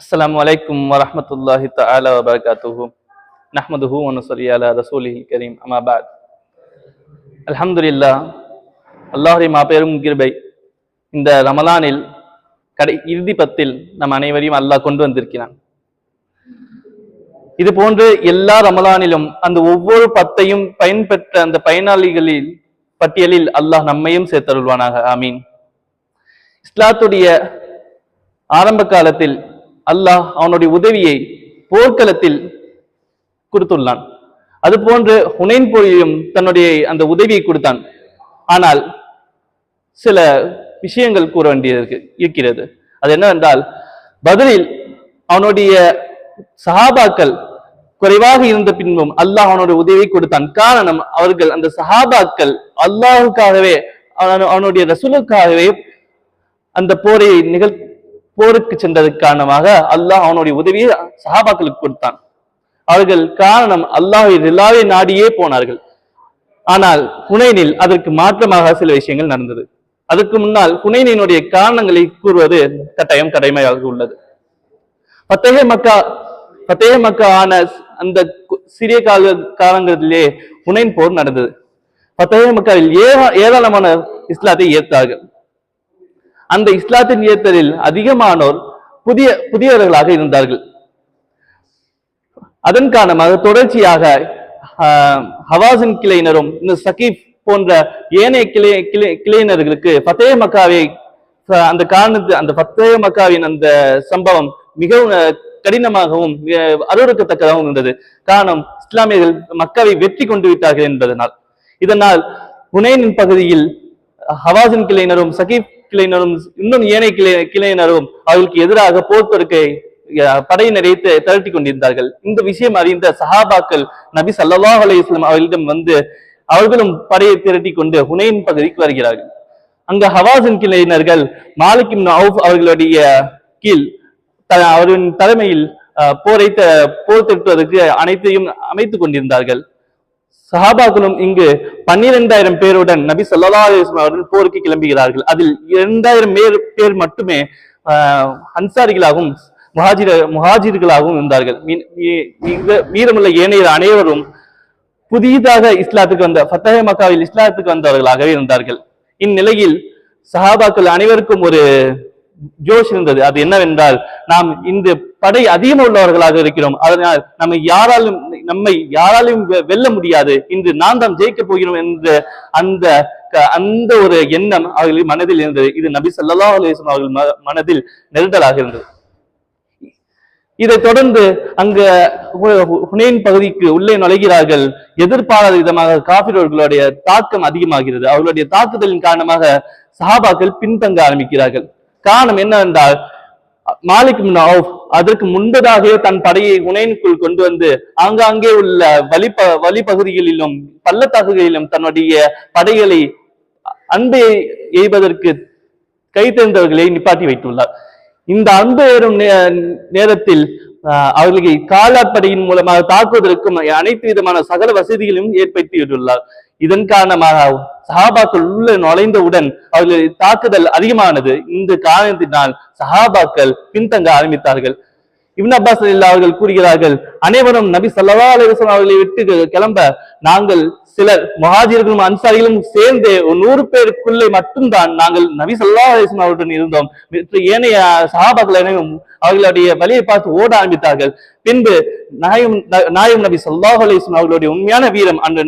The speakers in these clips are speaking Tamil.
السلام عليكم ورحمة الله تعالى وبركاته نحمده ونصلي على رسوله الكريم أما بعد الحمد لله அல்லாஹுடைய மாபெரும் கிருபை இந்த ரமலானில் கடை இறுதி பத்தில் நம் அனைவரையும் அல்லாஹ் கொண்டு வந்திருக்கிறான் இது போன்று எல்லா ரமலானிலும் அந்த ஒவ்வொரு பத்தையும் பயன்பெற்ற அந்த பயனாளிகளில் பட்டியலில் அல்லாஹ் நம்மையும் சேர்த்தருள்வானாக ஆமீன் இஸ்லாத்துடைய ஆரம்ப காலத்தில் அல்லாஹ் அவனுடைய உதவியை போர்க்களத்தில் கொடுத்துள்ளான். அது போன்று ஹுனைன் போரிலும் தன்னுடைய அந்த உதவியை கொடுத்தான். ஆனால் சில விஷயங்கள் கூற வேண்டியது இருக்கிறது. அது என்னவென்றால் பதிலில் அவனுடைய சஹாபாக்கள் குறைவாக இருந்த பின்பும் அல்லாஹ் அவனுடைய உதவியை கொடுத்தான். காரணம் அவர்கள் அந்த சஹாபாக்கள் அல்லாஹுக்காகவே அவனுடைய ரசூலுக்காகவே அந்த போரை நிகழ் போருக்கு சென்றதற்கு காரணமாக அல்லாஹ் அவனுடைய உதவியை சஹாபாக்களுக்கு கொடுத்தான். அவர்கள் காரணம் அல்லாஹை ரிலாவை நாடியே போனார்கள். ஆனால் குனைனில் அதற்கு மாற்றமாக சில விஷயங்கள் நடந்தது. அதற்கு முன்னால் குனைனினுடைய காரணங்களை கூறுவது கட்டாயம் கடமையாக உள்ளது. பத்தேக மக்கா பத்தேக மக்கா ஆன அந்த கு- சிறிய கால காலங்களிலே ஹுனைன் போர் நடந்தது. பத்தேக மக்காவில் ஏரா- ஏராளமான இஸ்லாத்தை ஏற்றார்கள். அந்த இஸ்லாத்தின் ஏத்தலில் அதிகமானோர் புதிய புதியவர்களாக இருந்தார்கள். அதன் காரணமாக தொடர்ச்சியாக ஹவாசின் கிளையினரும் இந்த சகீப் போன்ற ஏனைய கிளை கிளை கிளையினர்களுக்கு ஃபத்தே மக்காவை அந்த காரணத்து அந்த ஃபத்தே மக்காவின் அந்த சம்பவம் மிகவும் கடினமாகவும் அருவறுக்கத்தக்கதாகவும் அருவருக்கத்தக்கதாகவும் இருந்தது. காரணம் இஸ்லாமியர்கள் மக்காவை வெற்றி கொண்டு விட்டார்கள் என்பதனால். இதனால் புனேனின் பகுதியில் ஹவாசின் கிளையினரும் சகீப் கிளையினரும் இன்னும் ஏனைய கிளை கிளையினரும் அவர்களுக்கு எதிராக போர் தொடுக்கை அஹ், படையினரை திரட்டி கொண்டிருந்தார்கள். இந்த விஷயம் அறிந்த சஹாபாக்கள் நபி ஸல்லல்லாஹு அலைஹி அவர்களிடம் வந்து அவர்களும் படையை திரட்டி கொண்டு ஹுனைன் பகுதிக்கு வருகிறார்கள். அங்கு ஹவாசின் கிளையினர்கள் மாலிகிம் இப்னு அவுஃப் அவர்களுடைய கீழ் த- அவரின் தலைமையில் போரை போர் திட்டுவதற்கு அனைத்தையும் அமைத்துக் கொண்டிருந்தார்கள். சஹாபாக்களும் இங்கு பன்னிரெண்டாயிரம் பேருடன் நபி ஸல்லல்லாஹு அவர்கள் போருக்கு கிளம்புகிறார்கள். அதில் இரண்டாயிரம் பேர் பேர் மட்டுமே அன்சாரிகளாகவும் முஹாஜிர முஹாஜிர்களாகவும் இருந்தார்கள். மீதமுள்ள ஏனைய அனைவரும் புதிதாக இஸ்லாத்துக்கு வந்த ஃபத்தஹ மக்காவில் இஸ்லாத்துக்கு வந்தவர்களாகவே இருந்தார்கள். இந்நிலையில் சஹாபாக்கள் அனைவருக்கும் ஒரு ஜோஷ் இருந்தது அது என்னவென்றால் நாம் இந்த படை அதிகம் உள்ளவர்களாக இருக்கிறோம். அதனால் நம்ம யாராலும் நம்மை யாராலும் வெல்ல முடியாது. இன்று நான் தான் ஜெயிக்க போகிறோம் என்ற அந்த அந்த ஒரு எண்ணம் அவர்களின் மனதில் இருந்தது. இது நபி சல்லா அலுவலம் அவர்கள் மனதில் நெருடலாக இருந்தது. இதைத் தொடர்ந்து அங்க ஹுனேன் பகுதிக்கு உள்ளே நுழைகிறார்கள். எதிர்பாராத விதமாக காபிரர்களுடைய தாக்கம் அதிகமாகிறது. அவர்களுடைய தாக்குதலின் காரணமாக சஹாபாக்கள் பின்தங்க ஆரம்பிக்கிறார்கள். காரணம் என்னவென்றால் மாலிக் இப்னு அவுஃப் அதற்கு முன்பதாகவே தன் படையை ஹுனைனுக்குள் கொண்டு வந்து ஆங்காங்கே உள்ள வழிப வழிப்பகுதிகளிலும் பள்ளத்தாக்குகளிலும் தன்னுடைய படைகளை அன்பை எய்வதற்கு கைத்தேர்ந்தவர்களை நிப்பாட்டி வைத்துள்ளார். இந்த அன்பு ஏறும் நே- நேரத்தில் ஆஹ், அவர்களுக்கு காலாட்படையின் மூலமாக தாக்குவதற்கும் அனைத்து விதமான சகல வசதிகளையும் ஏற்படுத்தியுள்ளார். இதன் காரணமாக சஹாபாக்கள் உள்ள நுழைந்தவுடன் அவர்கள் தாக்குதல் அதிகமானது. இந்த காரணத்தினால் சஹாபாக்கள் பின்தங்க ஆரம்பித்தார்கள். இப்ன அப்பாஸ் அவர்கள் கூறுகிறார்கள் அனைவரும் நபி சல்லா அலைஹி அவர்களை விட்டு கிளம்ப. நாங்கள் சிலர் முஹாஜிர்களும் அன்சாரிகளும் சேர்ந்து ஒரு நூறு பேருக்குள்ளே மட்டும்தான் நாங்கள் நபி சல்லா அலைஹி அவருடன் இருந்தோம். ஏனைய சகாபாக்கள் அனைவரும் அவர்களுடைய வழியை பார்த்து ஓட ஆரம்பித்தார்கள். பின்பு நாயும் நாயும் நபி சல்லாஹ் அலைஹி அவர்களுடைய உண்மையான வீரம் அன்று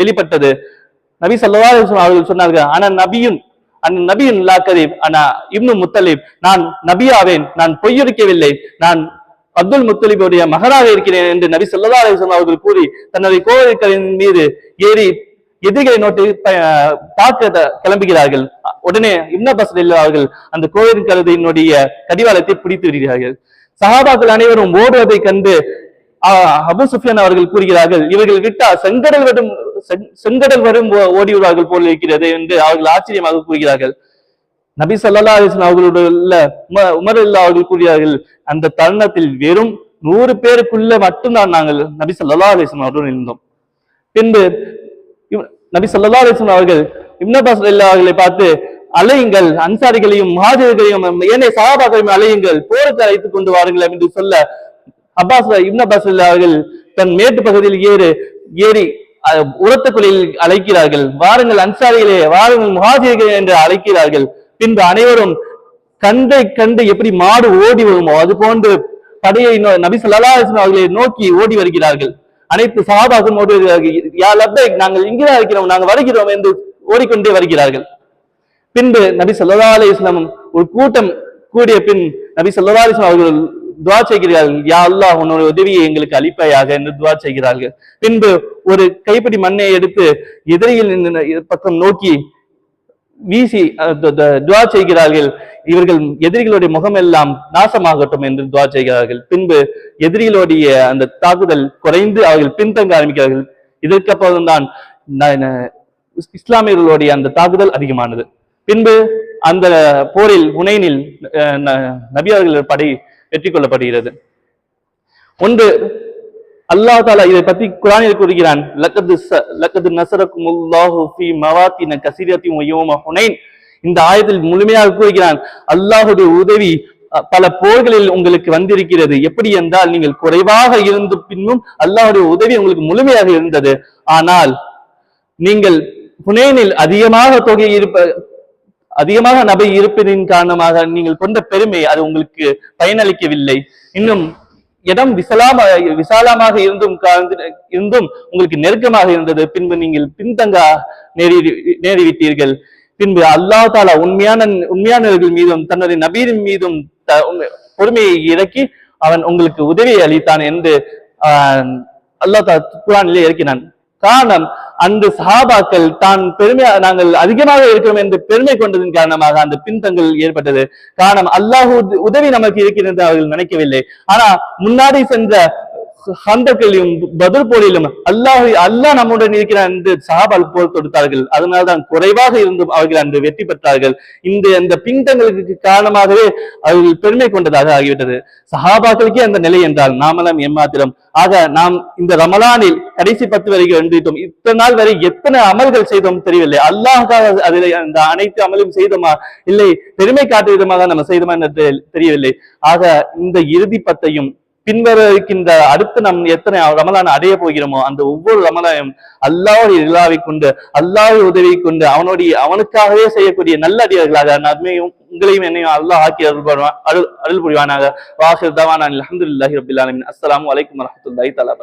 வெளிப்பட்டது. நபி சல்லா அவர்கள் சொன்னார்கள் ஆனா நபியும் அந்த நபியின் லா கரீப் ஆனா இப்னு முத்தலீப். நான் நபியாவேன் நான் பொய்யுரைக்கவில்லை நான் அப்துல் முத்தலிபுடைய மகனாக இருக்கிறேன் என்று நபி ஸல்லல்லாஹு அலைஹி அவர்கள் கூறி தன்னுடைய கோவில்களின் மீது ஏறி எதிரிகளை நோட்டி பார்க்க கிளம்புகிறார்கள். உடனே இப்னு அப்பாஸ் அவர்கள் அந்த கோவில் கழுதையினுடைய கடிவாளத்தை பிடித்து விடுகிறார்கள். சஹாபாக்கள் அனைவரும் ஓடுவதை கண்டு அபு சுஃபியான் அவர்கள் கூறுகிறார்கள் இவர்கள் விட்டா செங்கடல் விடும் செங்கடல் வரும் ஓ- ஓடி விடுவார்கள் போல் இருக்கிறது என்று அவர்கள் ஆச்சரியமாக கூறுகிறார்கள். நபி சல்லா அலிஸ்லாம் அவர்களுடைய உள்ள உம- உமர் இல்லா அவர்கள் கூறுகிறார்கள் அந்த தருணத்தில் வெறும் நூறு பேருக்குள்ள மட்டும்தான் நாங்கள் நபி சல்லா அலிஸ்லாம் அவருடன் இருந்தோம். பின்பு நபி சல்லா அலிஸ்லாம் அவர்கள் இம்னபாஸ் அல்லா அவர்களை பார்த்து அலையுங்கள் அன்சாரிகளையும் மகாஜர்களையும் ஏனைய சகாபாக்களையும் அலையுங்கள் போருக்கு அழைத்துக் கொண்டு வாருங்கள் என்று சொல்ல அப்பாஸ் இப்னு அப்பாஸ் அவர்கள் தன் மேட்டு பகுதியில் ஏறு ஏறி உரத்த குழியில் அழைக்கிறார்கள். வாருங்கள் அன்சாரிகளே வாருங்கள் முஹாஜிர்களே என்று அழைக்கிறார்கள். பின்பு அனைவரும் கண்டை கண்டு எப்படி மாடு ஓடி வருமோ அது போன்று படையை நோ- நபி ஸல்லல்லாஹு அவர்களை நோக்கி ஓடி வருகிறார்கள். அனைத்து சஹாபாக்களும் ஓடி வருகிறார்கள். யா லப்பைக் நாங்கள் இங்கேதான் இருக்கிறோம் நாங்கள் வருகிறோம் என்று ஓடிக்கொண்டே வருகிறார்கள். பின்பு நபி சொல்லா அலி வஸல்லம் ஒரு கூட்டம் கூடிய பின் நபி சொல்லா அலிஸ்லாம் அவர்கள் துவா செய்கிறார்கள். யா அல்லா உன்னுடைய உதவியை எங்களுக்கு அளிப்பாயாக என்று துவா செய்கிறார்கள். பின்பு ஒரு கைப்பிடி மண்ணை எடுத்து எதிரியில் நின்று பக்கம் நோக்கி வீசி துவா செய்கிறார்கள். இவர்கள் எதிரிகளுடைய முகமெல்லாம் நாசமாகட்டும் என்று துவா செய்கிறார்கள். பின்பு எதிரிகளுடைய அந்த தாக்குதல் குறைந்து அவர்கள் பின்தங்க ஆரம்பிக்கிறார்கள். இதற்கப்புறம் தான் இஸ்லாமியர்களுடைய அந்த தாக்குதல் அதிகமானது. பின்பு அந்த போரில் உனைனில் நபியார்கள் ந- படை வெற்றி கொள்ளப்படுகிறது ஒன்று அல்லாஹ் தாலா இதை பத்தி குரானில் கூறுகிறான் லக்கது ச- மவாத்தின கசீரத்தி ஹுனைன். இந்த ஆயத்தில் முழுமையாக கூறுகிறான் அல்லாஹுடைய உதவி பல போர்களில் உங்களுக்கு வந்திருக்கிறது. எப்படி என்றால் நீங்கள் குறைவாக இருந்து பின்னும் அல்லாஹுடைய உதவி உங்களுக்கு முழுமையாக இருந்தது. ஆனால் நீங்கள் புனேனில் அதிகமாக தொகை இருப்ப அதிகமாக நபை இருப்பதின் காரணமாக நீங்கள் கொண்ட பெருமை அது உங்களுக்கு பயனளிக்கவில்லை. இன்னும் இடம் விசலாம விசாலமாக இருந்தும் இருந்தும் உங்களுக்கு நெருக்கமாக இருந்தது. பின்பு நீங்கள் பின்தங்க நேரி நேரிவிட்டீர்கள். பின்பு அல்லா தாலா உண்மையான உண்மையானவர்கள் மீதும் தன்னுடைய நபீரின் மீதும் த- உண்மை- பொறுமையை இறக்கி அவன் உங்களுக்கு உதவியை அளித்தான் என்று ஆஹ், அல்லாஹ் தாலா குரானிலே இறக்கினான். காரணம் அந்த சஹாபாக்கள் தான் பெருமையா நாங்கள் அதிகமாக இருக்கிறோம் என்று பெருமை கொண்டதன் காரணமாக அந்த பின்தங்கள் ஏற்பட்டது. காரணம் அல்லாஹு உத- உதவி நமக்கு இருக்கிறது அவர்கள் நினைக்கவில்லை. ஆனா முன்னாடி சென்ற ஹந்தர்களிலும் பதில் போரிலும் அல்லாஹ் அல்லாஹ் நம்முடன் இருக்கிறான் என்று சஹாபால் போல் தொடுத்தார்கள். அதனால்தான் குறைவாக இருந்தும் அவர்கள் அன்று வெற்றி பெற்றார்கள். இந்த அந்த பின்தங்களுக்கு காரணமாகவே அவர்கள் பெருமை கொண்டதாக ஆகிவிட்டது. சஹாபாக்களுக்கே அந்த நிலை என்றால் நாமெல்லாம் ஏமாத்திரம். ஆக நாம் இந்த ரமலானில் கடைசி பத்து வரைக்கும் வந்துட்டோம் இத்தனை நாள் வரை எத்தனை அமல்கள் செய்தோம் தெரியவில்லை. அல்லாஹாக அதில் அந்த அனைத்து அமலும் செய்தோமா? இல்லை பெருமை காட்டு விதமாக நம்ம செய்தோமா என்று தெரியவில்லை. ஆக இந்த இறுதி பத்தையும் பின்வர இருக்கின்ற அடுத்து நம் எத்தனை ரமலான் அடைய போகிறோமோ அந்த ஒவ்வொரு ரமலாயம் அல்லாஹ்வுடைய இல்லாவை கொண்டு அல்லாவை உதவி கொண்டு அவனுடைய அவனுக்காகவே செய்யக்கூடிய நல்ல அடியார்களாக நன்மையும் உங்களையும் என்னையும் அல்லாஹ் ஆக்கி அருள் அருள் அருள் புரிவானாக. வாஹிர் தவானா அல்ஹம்துலில்லாஹி ரப்பில் அஸ்லாம் வலைக்கம் வரமத்துல்லாஹி தலா